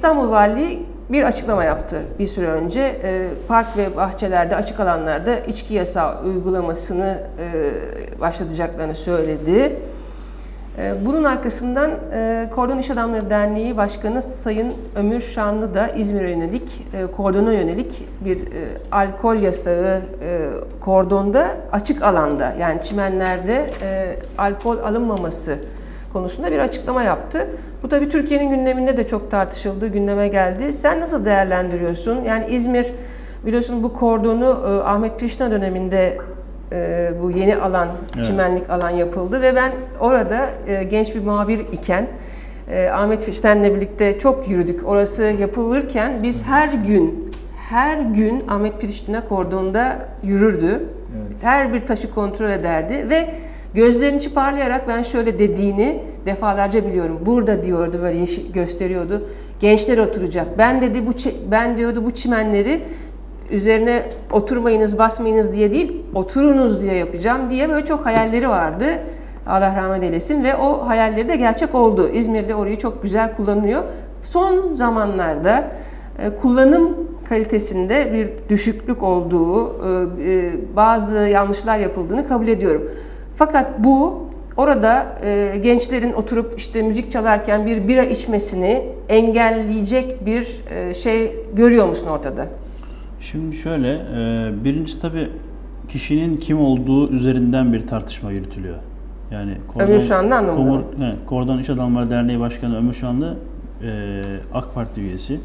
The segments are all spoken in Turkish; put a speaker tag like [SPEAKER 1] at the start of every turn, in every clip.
[SPEAKER 1] İstanbul Valiliği bir açıklama yaptı bir süre önce. E, park ve bahçelerde, açık alanlarda içki yasağı uygulamasını e, başlatacaklarını söyledi. E, Bunun arkasından e, Kordon İş Adamları Derneği Başkanı Sayın Ömür Şanlı da İzmir'e yönelik, e, kordona yönelik bir e, alkol yasağı kordonda açık alanda yani çimenlerde alkol alınmaması konusunda bir açıklama yaptı. Bu tabii Türkiye'nin gündeminde de çok tartışıldı, gündeme geldi. Sen nasıl değerlendiriyorsun? Yani İzmir biliyorsun bu kordonu e, Ahmet Priştina döneminde e, bu yeni alan,
[SPEAKER 2] Evet.
[SPEAKER 1] çimenlik alan yapıldı ve ben orada e, genç bir muhabir iken Ahmet Fişten'le birlikte çok yürüdük. Orası yapılırken biz her gün her gün Ahmet Priştina kordonda yürürdü. Her bir taşı kontrol ederdi ve gözlerini içi parlayarak ben şöyle dediğini defalarca biliyorum. Burada diyordu böyle yeşil gösteriyordu. Gençler oturacak. Ben dedi bu ben diyordu bu çimenleri üzerine oturmayınız, basmayınız diye değil, oturunuz diye yapacağım diye böyle çok hayalleri vardı. Allah rahmet eylesin ve o hayalleri de gerçek oldu. İzmir'de orayı çok güzel kullanıyor. Son zamanlarda e, kullanım kalitesinde bir düşüklük olduğu, e, e, bazı yanlışlar yapıldığını kabul ediyorum. Fakat bu orada e, gençlerin oturup işte müzik çalarken bir bira içmesini engelleyecek bir e, şey görüyor musun ortada?
[SPEAKER 2] Şimdi şöyle, e, birincisi tabii kişinin kim olduğu üzerinden bir tartışma yürütülüyor. Yani
[SPEAKER 1] Ömür Şanlı anlamında mı?
[SPEAKER 2] Komur- he, Kordon İş Adamları Derneği Başkanı Ömür Şanlı e, AK Parti üyesi.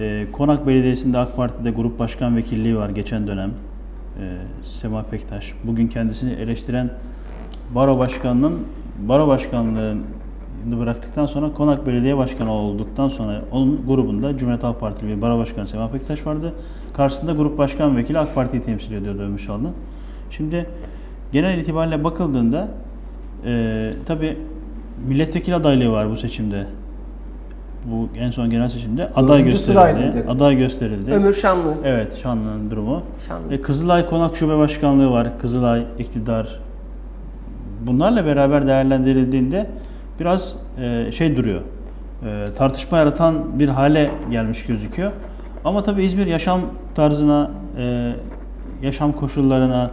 [SPEAKER 2] E, Konak Belediyesi'nde AK Parti'de grup başkan vekilliği var geçen dönem. E, Sema Pektaş. Bugün kendisini eleştiren Baro Başkanı'nın Baro Başkanlığı'nı bıraktıktan sonra Konak Belediye Başkanı olduktan sonra onun grubunda Cumhuriyet Halk Partili bir Baro Başkanı Sema Pektaş vardı. Karşısında grup başkan vekili AK Parti'yi temsil ediyordu Ömür. Şimdi genel itibariyle bakıldığında e, tabi milletvekili adaylığı var bu seçimde. Bu en son genel seçimde aday
[SPEAKER 3] Dördüncü sıraydı
[SPEAKER 2] gösterildi.
[SPEAKER 3] de.
[SPEAKER 2] Aday gösterildi.
[SPEAKER 1] Ömür Şanlı.
[SPEAKER 2] Evet, Şanlı'nın durumu.
[SPEAKER 1] Şanlı.
[SPEAKER 2] E, Kızılay Konak Şube Başkanlığı var. Kızılay iktidar. Bunlarla beraber değerlendirildiğinde biraz e, şey duruyor. E, tartışma yaratan bir hale gelmiş gözüküyor. Ama tabii İzmir yaşam tarzına, e, yaşam koşullarına,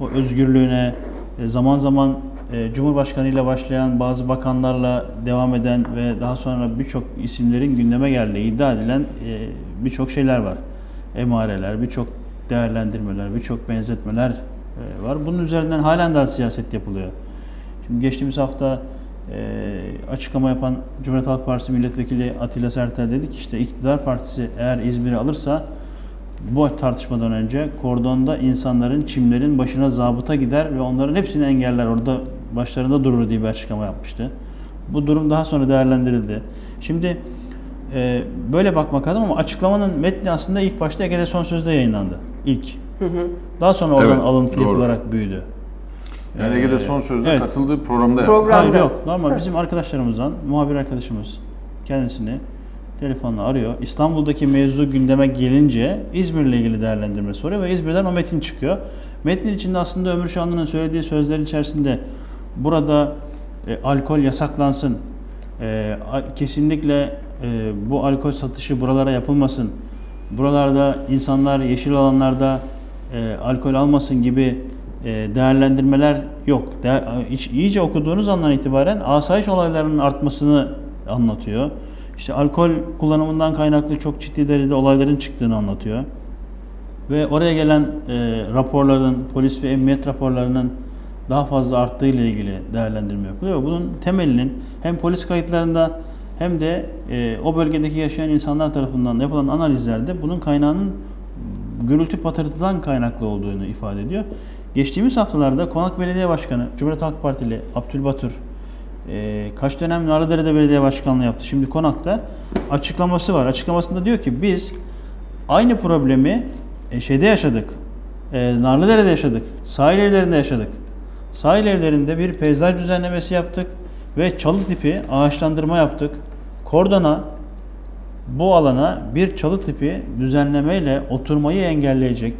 [SPEAKER 2] o özgürlüğüne, e, zaman zaman e, Cumhurbaşkanı ile başlayan bazı bakanlarla devam eden ve daha sonra birçok isimlerin gündeme geldiği iddia edilen e, birçok şeyler var. Emareler, birçok değerlendirmeler, birçok benzetmeler e, var. Bunun üzerinden halen daha siyaset yapılıyor. Şimdi geçtiğimiz hafta açıklama yapan Cumhuriyet Halk Partisi Milletvekili Atilla Sertel dedi ki işte iktidar partisi eğer İzmir'i alırsa bu tartışmadan önce kordonda insanların, çimlerin başına zabıta gider ve onların hepsini engeller. Orada başlarında durur diye bir açıklama yapmıştı. Bu durum daha sonra değerlendirildi. Şimdi e, böyle bakmak lazım ama açıklamanın metni aslında ilk başta Ege'de Son Söz'de yayınlandı. İlk. Daha sonra oradan
[SPEAKER 4] Evet,
[SPEAKER 2] alıntı
[SPEAKER 4] doğru.
[SPEAKER 2] yapılarak büyüdü.
[SPEAKER 4] Yani
[SPEAKER 2] Ee,
[SPEAKER 4] Ege'de son sözde
[SPEAKER 2] evet.
[SPEAKER 4] katıldığı programda yaptı.
[SPEAKER 1] Program-
[SPEAKER 2] Hayır
[SPEAKER 1] Programda.
[SPEAKER 2] yok. Normal bizim arkadaşlarımızdan, muhabir arkadaşımız kendisini telefonla arıyor. İstanbul'daki mevzu gündeme gelince İzmir'le ilgili değerlendirme soruyor ve İzmir'den o metin çıkıyor. Metnin içinde aslında Ömür Şanlı'nın söylediği sözler içerisinde burada e, alkol yasaklansın, e, a- kesinlikle e, bu alkol satışı buralara yapılmasın, buralarda insanlar yeşil alanlarda e, alkol almasın gibi e, değerlendirmeler yok. De, iç- iyice okuduğunuz andan itibaren asayiş olaylarının artmasını anlatıyor. İşte alkol kullanımından kaynaklı çok ciddi derecede olayların çıktığını anlatıyor. Ve oraya gelen e, raporların, polis ve emniyet raporlarının daha fazla arttığı ile ilgili değerlendirme yapılıyor. Bunun temelinin hem polis kayıtlarında hem de e, o bölgedeki yaşayan insanlar tarafından yapılan analizlerde bunun kaynağının gürültü patırtıdan kaynaklı olduğunu ifade ediyor. Geçtiğimiz haftalarda Konak Belediye Başkanı, Cumhuriyet Halk Partili Abdülbatur e, kaç dönem Narlıdere'de belediye başkanlığı yaptı. Şimdi Konak'ta açıklaması var. Açıklamasında diyor ki biz aynı problemi e, şeyde yaşadık. E, Narlıdere'de yaşadık. Sahil evlerinde yaşadık. Sahil evlerinde bir peyzaj düzenlemesi yaptık ve çalı tipi ağaçlandırma yaptık. Kordona bu alana bir çalı tipi düzenlemeyle oturmayı engelleyecek,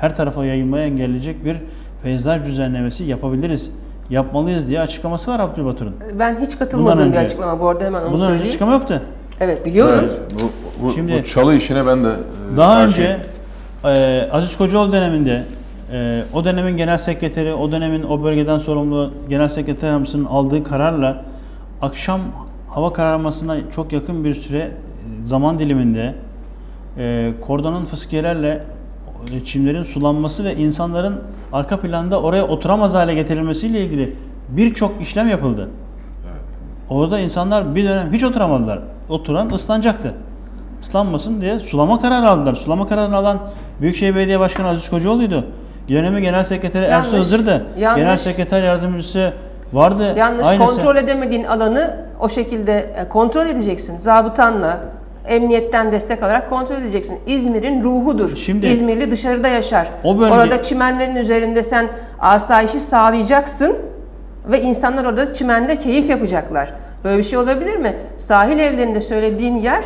[SPEAKER 2] her tarafa yayılmayı engelleyecek bir peyzaj düzenlemesi yapabiliriz, yapmalıyız diye açıklaması var Abdülbatur'un.
[SPEAKER 1] Ben hiç katılmadığım
[SPEAKER 2] önce-
[SPEAKER 1] bir açıklama bu arada hemen onu
[SPEAKER 2] Bundan önce
[SPEAKER 1] söyleyeyim.
[SPEAKER 2] açıklama yaptı.
[SPEAKER 1] Evet biliyorum.
[SPEAKER 4] Evet, bu, bu,
[SPEAKER 2] Şimdi-
[SPEAKER 4] bu çalı işine ben de e,
[SPEAKER 2] Daha önce e, Aziz Kocaoğlu döneminde e, o dönemin genel sekreteri, o dönemin o bölgeden sorumlu genel sekreter yardımcısının aldığı kararla akşam hava kararmasına çok yakın bir süre e, zaman diliminde e, kordonun fıskiyelerle e, çimlerin sulanması ve insanların arka planda oraya oturamaz hale getirilmesiyle ilgili birçok işlem yapıldı. Orada insanlar bir dönem hiç oturamadılar. Oturan ıslanacaktı. Islanmasın diye sulama kararı aldılar. Sulama kararını alan Büyükşehir Belediye Başkanı Aziz Kocaoğlu'ydu. Dönemi Genel Sekreteri Ersu
[SPEAKER 1] Yanlış.
[SPEAKER 2] Hızır'dı.
[SPEAKER 1] Yanlış.
[SPEAKER 2] Genel Sekreter Yardımcısı vardı.
[SPEAKER 1] Yalnız
[SPEAKER 2] Aynısı.
[SPEAKER 1] kontrol edemediğin alanı o şekilde e, kontrol edeceksin. Zabıtanla, emniyetten destek alarak kontrol edeceksin. İzmir'in ruhudur.
[SPEAKER 2] Şimdi-
[SPEAKER 1] İzmirli dışarıda yaşar.
[SPEAKER 2] O bölge-
[SPEAKER 1] Orada çimenlerin üzerinde sen asayişi sağlayacaksın ve insanlar orada çimende keyif yapacaklar. Böyle bir şey olabilir mi? Sahil evlerinde söylediğin yer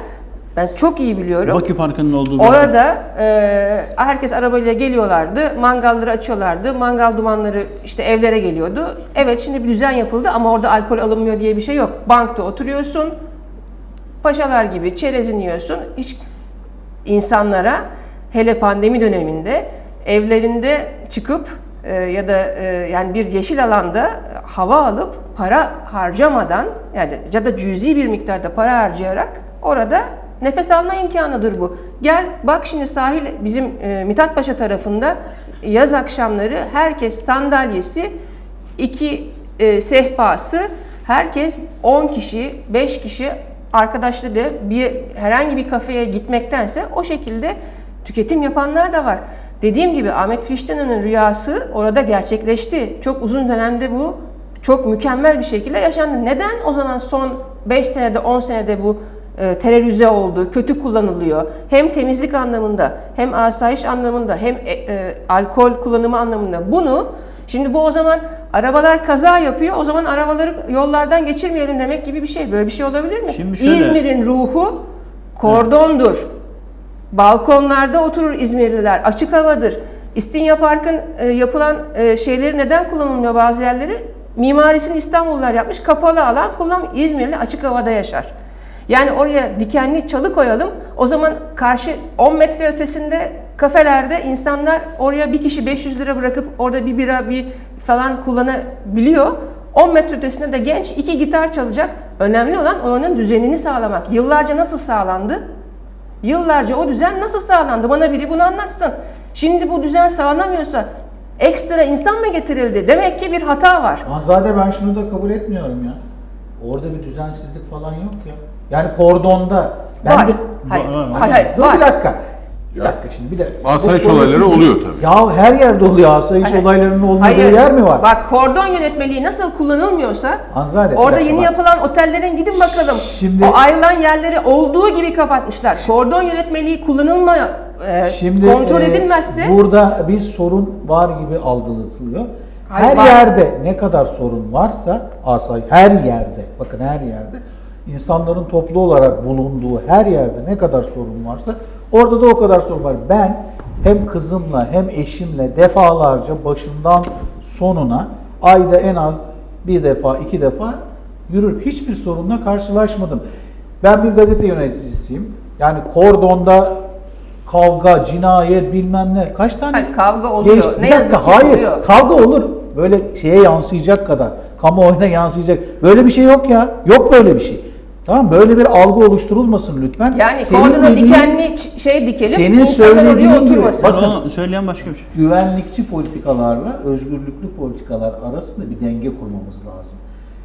[SPEAKER 1] ben çok iyi biliyorum.
[SPEAKER 2] Bakü Parkı'nın olduğu bölge.
[SPEAKER 1] Orada e, herkes arabayla geliyorlardı, mangalları açıyorlardı, mangal dumanları işte evlere geliyordu. Evet şimdi bir düzen yapıldı ama orada alkol alınmıyor diye bir şey yok. Bankta oturuyorsun, paşalar gibi çerezini yiyorsun. Hiç insanlara hele pandemi döneminde evlerinde çıkıp e, ya da e, yani bir yeşil alanda hava alıp para harcamadan yani ya da cüzi bir miktarda para harcayarak orada nefes alma imkanıdır bu. Gel bak şimdi sahil bizim e, Mithat Paşa tarafında yaz akşamları herkes sandalyesi iki e, sehpası herkes 10 kişi 5 kişi arkadaşları bir herhangi bir kafeye gitmektense o şekilde tüketim yapanlar da var. Dediğim gibi Ahmet Priştina'nın rüyası orada gerçekleşti. Çok uzun dönemde bu çok mükemmel bir şekilde yaşandı. Neden o zaman son 5 senede 10 senede bu terörize oldu, kötü kullanılıyor. Hem temizlik anlamında, hem asayiş anlamında, hem e, e, alkol kullanımı anlamında. Bunu şimdi bu o zaman arabalar kaza yapıyor. O zaman arabaları yollardan geçirmeyelim demek gibi bir şey. Böyle bir şey olabilir mi?
[SPEAKER 2] Şimdi şöyle-
[SPEAKER 1] İzmir'in ruhu kordondur. Balkonlarda oturur İzmirliler. Açık havadır. İstinye Park'ın e, yapılan e, şeyleri neden kullanılmıyor bazı yerleri? Mimarisini İstanbullular yapmış. Kapalı alan kullan İzmirli açık havada yaşar. Yani oraya dikenli çalı koyalım. O zaman karşı 10 metre ötesinde kafelerde insanlar oraya bir kişi 500 lira bırakıp orada bir bira bir falan kullanabiliyor. 10 metre ötesinde de genç iki gitar çalacak. Önemli olan oranın düzenini sağlamak. Yıllarca nasıl sağlandı? Yıllarca o düzen nasıl sağlandı? Bana biri bunu anlatsın. Şimdi bu düzen sağlanamıyorsa ekstra insan mı getirildi? Demek ki bir hata var.
[SPEAKER 3] Azade ben şunu da kabul etmiyorum ya. Orada bir düzensizlik falan yok ya. Yani kordonda. Ben
[SPEAKER 1] var.
[SPEAKER 3] de-
[SPEAKER 1] Hayır,
[SPEAKER 2] Var, var, var.
[SPEAKER 1] hayır, hayır,
[SPEAKER 3] Dur
[SPEAKER 1] var.
[SPEAKER 3] bir dakika. Bir dakika şimdi bir dakika.
[SPEAKER 4] Asayiş
[SPEAKER 3] Bu- bu-
[SPEAKER 4] olayları oluyor tabii.
[SPEAKER 3] Ya her yerde oluyor asayiş
[SPEAKER 1] Hayır.
[SPEAKER 3] olaylarının olmadığı
[SPEAKER 1] Hayır.
[SPEAKER 3] yer mi var?
[SPEAKER 1] Bak kordon yönetmeliği nasıl kullanılmıyorsa
[SPEAKER 3] Hanzade, bir
[SPEAKER 1] orada
[SPEAKER 3] dakika
[SPEAKER 1] yeni
[SPEAKER 3] bak.
[SPEAKER 1] yapılan otellerin gidin bakalım.
[SPEAKER 3] Şimdi-
[SPEAKER 1] o ayrılan yerleri olduğu gibi kapatmışlar. Kordon yönetmeliği kullanılmıyor. e,
[SPEAKER 3] Şimdi
[SPEAKER 1] kontrol
[SPEAKER 3] e,
[SPEAKER 1] edilmezse
[SPEAKER 3] burada bir sorun var gibi algılatılıyor.
[SPEAKER 1] Hayır,
[SPEAKER 3] her
[SPEAKER 1] var.
[SPEAKER 3] yerde ne kadar sorun varsa asayiş her yerde bakın her yerde insanların toplu olarak bulunduğu her yerde ne kadar sorun varsa orada da o kadar sorun var. Ben hem kızımla hem eşimle defalarca başından sonuna ayda en az bir defa iki defa yürür. Hiçbir sorunla karşılaşmadım. Ben bir gazete yöneticisiyim. Yani kordonda kavga, cinayet bilmem ne kaç tane
[SPEAKER 1] Hayır, kavga oluyor.
[SPEAKER 3] Geçti.
[SPEAKER 1] Ne yazık ki
[SPEAKER 3] hayır.
[SPEAKER 1] oluyor.
[SPEAKER 3] Kavga olur. Böyle şeye yansıyacak kadar. Kamuoyuna yansıyacak. Böyle bir şey yok ya. Yok böyle bir şey. Tamam böyle bir algı oluşturulmasın lütfen.
[SPEAKER 1] yani
[SPEAKER 3] dediğin
[SPEAKER 1] dikenli şey dikelim.
[SPEAKER 3] Senin söylediğin gibi.
[SPEAKER 1] oturmasın.
[SPEAKER 3] Bak-
[SPEAKER 2] Bakın onu söyleyen başka bir şey.
[SPEAKER 3] güvenlikçi politikalarla özgürlüklü politikalar arasında bir denge kurmamız lazım.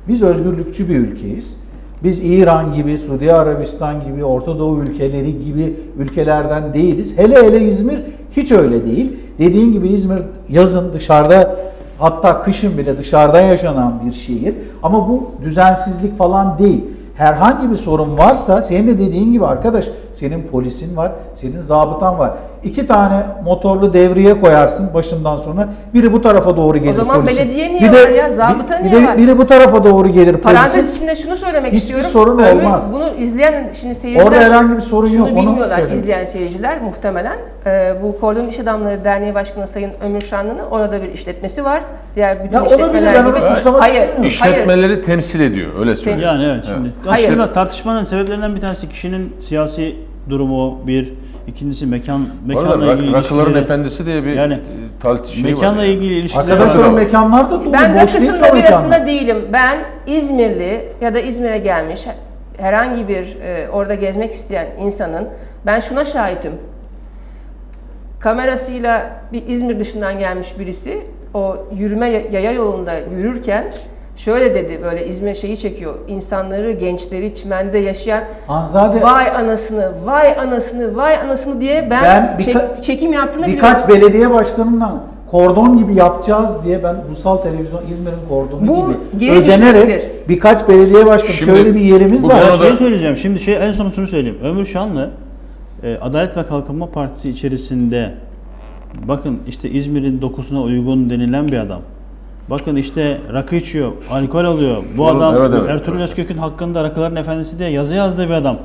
[SPEAKER 3] Biz özgürlükçü bir ülkeyiz. Biz İran gibi, Suudi Arabistan gibi, Orta Doğu ülkeleri gibi ülkelerden değiliz. Hele hele İzmir hiç öyle değil. Dediğin gibi İzmir yazın dışarıda hatta kışın bile dışarıda yaşanan bir şehir. Ama bu düzensizlik falan değil. Herhangi bir sorun varsa senin de dediğin gibi arkadaş senin polisin var, senin zabıtan var. İki tane motorlu devriye koyarsın başından sonra. Biri bu tarafa doğru gelir
[SPEAKER 1] zaman
[SPEAKER 3] polisin.
[SPEAKER 1] belediye niye var ya? Zabıta
[SPEAKER 3] bir,
[SPEAKER 1] niye
[SPEAKER 3] bir de,
[SPEAKER 1] var?
[SPEAKER 3] Biri bu tarafa doğru gelir
[SPEAKER 1] Parantez
[SPEAKER 3] polisin.
[SPEAKER 1] içinde şunu söylemek
[SPEAKER 3] Hiçbir
[SPEAKER 1] istiyorum.
[SPEAKER 3] sorun
[SPEAKER 1] Ömür,
[SPEAKER 3] olmaz.
[SPEAKER 1] Bunu izleyen şimdi seyirciler
[SPEAKER 3] Orada herhangi bir sorun
[SPEAKER 1] şunu
[SPEAKER 3] yok, onu
[SPEAKER 1] bilmiyorlar
[SPEAKER 3] söyleyeyim.
[SPEAKER 1] izleyen seyirciler muhtemelen. Ee, bu Kordon İş Adamları Derneği Başkanı Sayın Ömür Şanlı'nın orada bir işletmesi var. Diğer bütün
[SPEAKER 3] Ya olabilir,
[SPEAKER 1] işletmeler
[SPEAKER 3] ben
[SPEAKER 1] gibi.
[SPEAKER 3] onu suçlamak
[SPEAKER 1] hayır.
[SPEAKER 4] İşletmeleri temsil ediyor öyle söyleyeyim.
[SPEAKER 2] Yani evet şimdi
[SPEAKER 1] Hayır.
[SPEAKER 2] aslında tartışmanın sebeplerinden bir tanesi kişinin siyasi durumu bir, ikincisi mekan mekanla
[SPEAKER 4] rak-
[SPEAKER 2] ilgili
[SPEAKER 4] Rakıların
[SPEAKER 2] ilişkileri.
[SPEAKER 4] Efendisi diye bir
[SPEAKER 2] Yani
[SPEAKER 4] yani, talti şey
[SPEAKER 2] mekanla
[SPEAKER 4] var.
[SPEAKER 2] ilgili ilişkileri
[SPEAKER 3] Arkadaşlar o
[SPEAKER 4] var.
[SPEAKER 3] mekanlar da dolu.
[SPEAKER 1] Ben
[SPEAKER 3] boş değil ki
[SPEAKER 1] rakısında
[SPEAKER 3] o mekanlar.
[SPEAKER 1] birasında değilim. Ben İzmirli ya da İzmir'e gelmiş herhangi bir e, orada gezmek isteyen insanın ben şuna şahitim. Kamerasıyla bir İzmir dışından gelmiş birisi o yürüme yaya yolunda yürürken şöyle dedi böyle İzmir şeyi çekiyor. İnsanları, gençleri çimende yaşayan
[SPEAKER 3] Hanzade
[SPEAKER 1] vay anasını, vay anasını, vay anasını diye ben,
[SPEAKER 3] Ben
[SPEAKER 1] çek-
[SPEAKER 3] birka-
[SPEAKER 1] çekim yaptığını
[SPEAKER 3] birkaç
[SPEAKER 1] biliyorum.
[SPEAKER 3] belediye başkanından kordon gibi yapacağız diye ben ulusal televizyon İzmir'in kordonu
[SPEAKER 1] Bu
[SPEAKER 3] gibi
[SPEAKER 1] geri
[SPEAKER 3] özenerek
[SPEAKER 1] düşmektir.
[SPEAKER 3] birkaç belediye başkanı
[SPEAKER 4] Şimdi
[SPEAKER 3] şöyle bir yerimiz
[SPEAKER 4] bu
[SPEAKER 3] var.
[SPEAKER 4] Konuda-
[SPEAKER 2] şey söyleyeceğim. Şimdi şey en sonunu söyleyeyim. Ömür Şanlı e, Adalet ve Kalkınma Partisi içerisinde bakın işte İzmir'in dokusuna uygun denilen bir adam. Bakın işte rakı içiyor, alkol alıyor. Bu
[SPEAKER 4] Sorun-
[SPEAKER 2] adam
[SPEAKER 4] evet, evet,
[SPEAKER 2] Ertuğrul
[SPEAKER 4] evet.
[SPEAKER 2] Özkök'ün hakkında rakıların efendisi diye yazı yazdığı bir adam.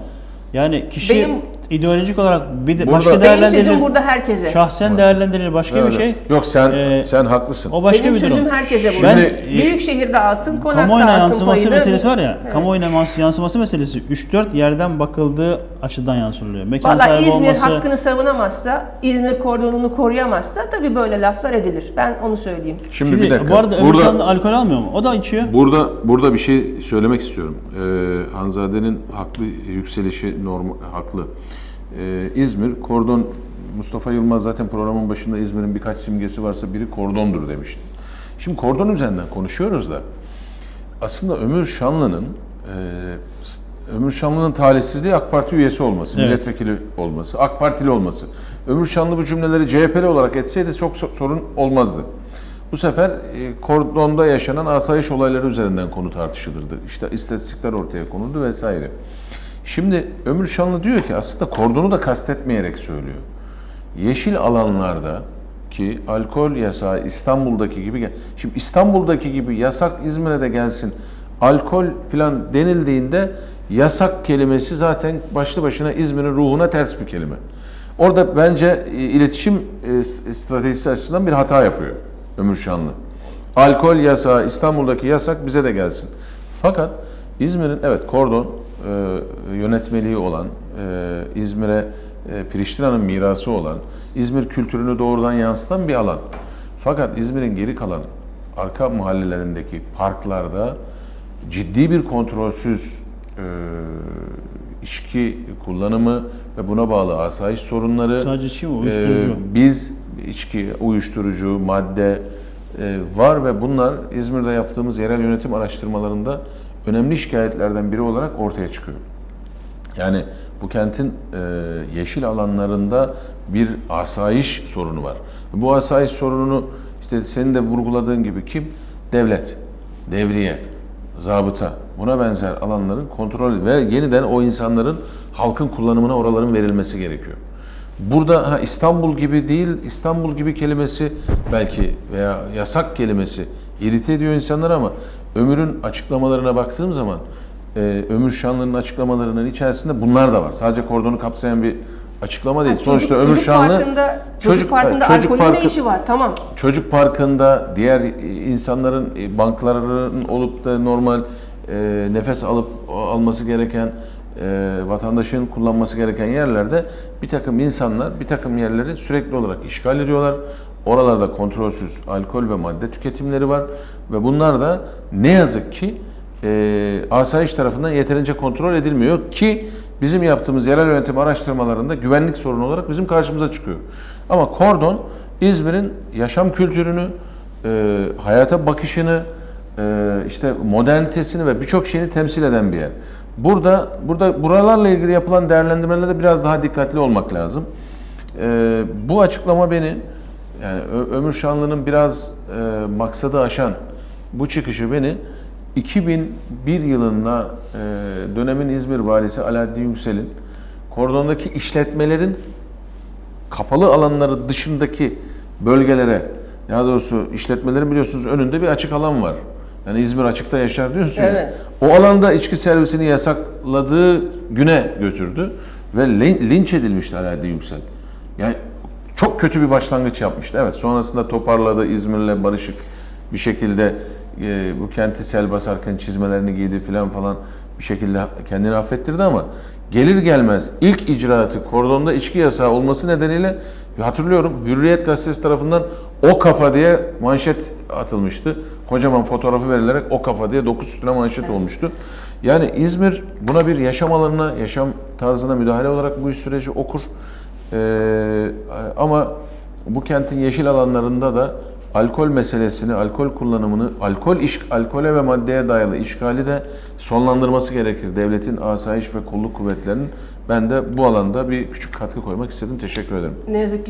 [SPEAKER 2] Yani kişi
[SPEAKER 1] Benim-
[SPEAKER 2] ideolojik olarak bir de
[SPEAKER 4] Burada-
[SPEAKER 2] başka
[SPEAKER 1] Benim sözüm
[SPEAKER 2] değerlendirilir.
[SPEAKER 1] burada herkese.
[SPEAKER 2] Şahsen değerlendirilir başka
[SPEAKER 4] Evet,
[SPEAKER 2] bir şey.
[SPEAKER 4] Yok sen
[SPEAKER 2] Ee,
[SPEAKER 4] sen haklısın.
[SPEAKER 2] O başka
[SPEAKER 1] Benim
[SPEAKER 2] bir durum.
[SPEAKER 1] sözüm herkese burada.
[SPEAKER 2] Ben
[SPEAKER 4] Şimdi-
[SPEAKER 1] Büyük şehirde alsın, konakta
[SPEAKER 2] kamuoyuna
[SPEAKER 1] alsın
[SPEAKER 2] yansıması
[SPEAKER 1] payını.
[SPEAKER 2] meselesi var ya.
[SPEAKER 1] Evet.
[SPEAKER 2] Kamuoyuna yans- yansıması meselesi 3-4 yerden bakıldığı açıdan yansılıyor. Mekan
[SPEAKER 1] Valla
[SPEAKER 2] sahibi
[SPEAKER 1] İzmir
[SPEAKER 2] olması
[SPEAKER 1] hakkını savunamazsa, İzmir kordonunu koruyamazsa tabii böyle laflar edilir. Ben onu söyleyeyim.
[SPEAKER 4] Şimdi,
[SPEAKER 2] Şimdi
[SPEAKER 4] bir dakika.
[SPEAKER 2] bu arada
[SPEAKER 4] burada,
[SPEAKER 2] Şanlı alkol almıyor mu? O da içiyor.
[SPEAKER 4] burada burada bir şey söylemek istiyorum. Ee, Hanzade'nin haklı yükselişi norm haklı. Ee, İzmir kordon Mustafa Yılmaz zaten programın başında İzmir'in birkaç simgesi varsa biri kordondur demişti. Şimdi kordon üzerinden konuşuyoruz da aslında Ömür Şanlı'nın e, Ömür Şanlı'nın talihsizliği AK Parti üyesi olması,
[SPEAKER 2] Evet.
[SPEAKER 4] milletvekili olması, AK Partili olması. Ömür Şanlı bu cümleleri CHP'li olarak etseydi çok so- sorun olmazdı. Bu sefer e, kordonda yaşanan asayiş olayları üzerinden konu tartışılırdı. İşte istatistikler ortaya konuldu vesaire. Şimdi Ömür Şanlı diyor ki aslında kordonu da kastetmeyerek söylüyor. Yeşil alanlarda ki alkol yasağı İstanbul'daki gibi gel. Şimdi İstanbul'daki gibi yasak İzmir'e de gelsin. Alkol filan denildiğinde yasak kelimesi zaten başlı başına İzmir'in ruhuna ters bir kelime. Orada bence e, iletişim e, stratejisi açısından bir hata yapıyor Ömür Şanlı. Alkol yasağı İstanbul'daki yasak bize de gelsin. Fakat İzmir'in evet kordon e, yönetmeliği olan, e, İzmir'e e, Priştina'nın mirası olan, İzmir kültürünü doğrudan yansıtan bir alan. Fakat İzmir'in geri kalan arka mahallelerindeki parklarda ciddi bir kontrolsüz e, içki kullanımı ve buna bağlı asayiş sorunları,
[SPEAKER 2] Sadece içki mi? Uyuşturucu.
[SPEAKER 4] e, biz içki, uyuşturucu, madde e, var ve bunlar İzmir'de yaptığımız yerel yönetim araştırmalarında önemli şikayetlerden biri olarak ortaya çıkıyor. Yani bu kentin e, yeşil alanlarında bir asayiş sorunu var. Bu asayiş sorununu işte senin de vurguladığın gibi kim? Devlet, devriye, zabıta, buna benzer alanların kontrolü ve yeniden o insanların halkın kullanımına oraların verilmesi gerekiyor. Burada ha, İstanbul gibi değil, İstanbul gibi kelimesi belki veya yasak kelimesi irite ediyor insanları ama Ömür'ün açıklamalarına baktığım zaman e, Ömür Şanlı'nın açıklamalarının içerisinde bunlar da var. Sadece kordonu kapsayan bir açıklama değil.
[SPEAKER 1] Çocuk-
[SPEAKER 4] Sonuçta Ömür
[SPEAKER 1] çocuk
[SPEAKER 4] Şanlı
[SPEAKER 1] parkında, çocuk, parkında
[SPEAKER 4] çocuk
[SPEAKER 1] alkolün
[SPEAKER 4] parkı-
[SPEAKER 1] ne işi var? Tamam.
[SPEAKER 4] Çocuk parkında diğer insanların e, bankların olup da normal e, nefes alıp alması gereken e, vatandaşın kullanması gereken yerlerde bir takım insanlar bir takım yerleri sürekli olarak işgal ediyorlar. Oralarda kontrolsüz alkol ve madde tüketimleri var ve bunlar da ne yazık ki e, asayiş tarafından yeterince kontrol edilmiyor ki bizim yaptığımız yerel yönetim araştırmalarında güvenlik sorunu olarak bizim karşımıza çıkıyor. Ama kordon İzmir'in yaşam kültürünü, e, hayata bakışını, e, işte modernitesini ve birçok şeyini temsil eden bir yer. Burada burada buralarla ilgili yapılan değerlendirmelerde biraz daha dikkatli olmak lazım. E, bu açıklama beni yani Ömür Şanlı'nın biraz e, maksadı aşan bu çıkışı beni 2001 yılında e, dönemin İzmir valisi Alaaddin Yüksel'in kordondaki işletmelerin kapalı alanları dışındaki bölgelere, daha doğrusu işletmelerin biliyorsunuz önünde bir açık alan var. Yani İzmir açıkta yaşar diyorsun ya.
[SPEAKER 1] Evet.
[SPEAKER 4] O alanda içki servisini yasakladığı güne götürdü ve lin- linç edilmişti Alaaddin Yüksel. Yani çok kötü bir başlangıç yapmıştı. Evet sonrasında toparladı İzmir'le barışık bir şekilde e, bu kenti sel basarken çizmelerini giydi filan falan bir şekilde kendini affettirdi ama gelir gelmez ilk icraatı kordonda içki yasağı olması nedeniyle hatırlıyorum Hürriyet gazetesi tarafından o kafa diye manşet atılmıştı. Kocaman fotoğrafı verilerek o kafa diye dokuz üstüne manşet olmuştu. Yani İzmir buna bir yaşam alanına, yaşam tarzına müdahale olarak bu süreci okur. Ee, ama bu kentin yeşil alanlarında da alkol meselesini, alkol kullanımını, alkol iş, alkole ve maddeye dayalı işgali de sonlandırması gerekir. Devletin asayiş ve kolluk kuvvetlerinin ben de bu alanda bir küçük katkı koymak istedim. Teşekkür ederim.
[SPEAKER 1] Ne yazık ki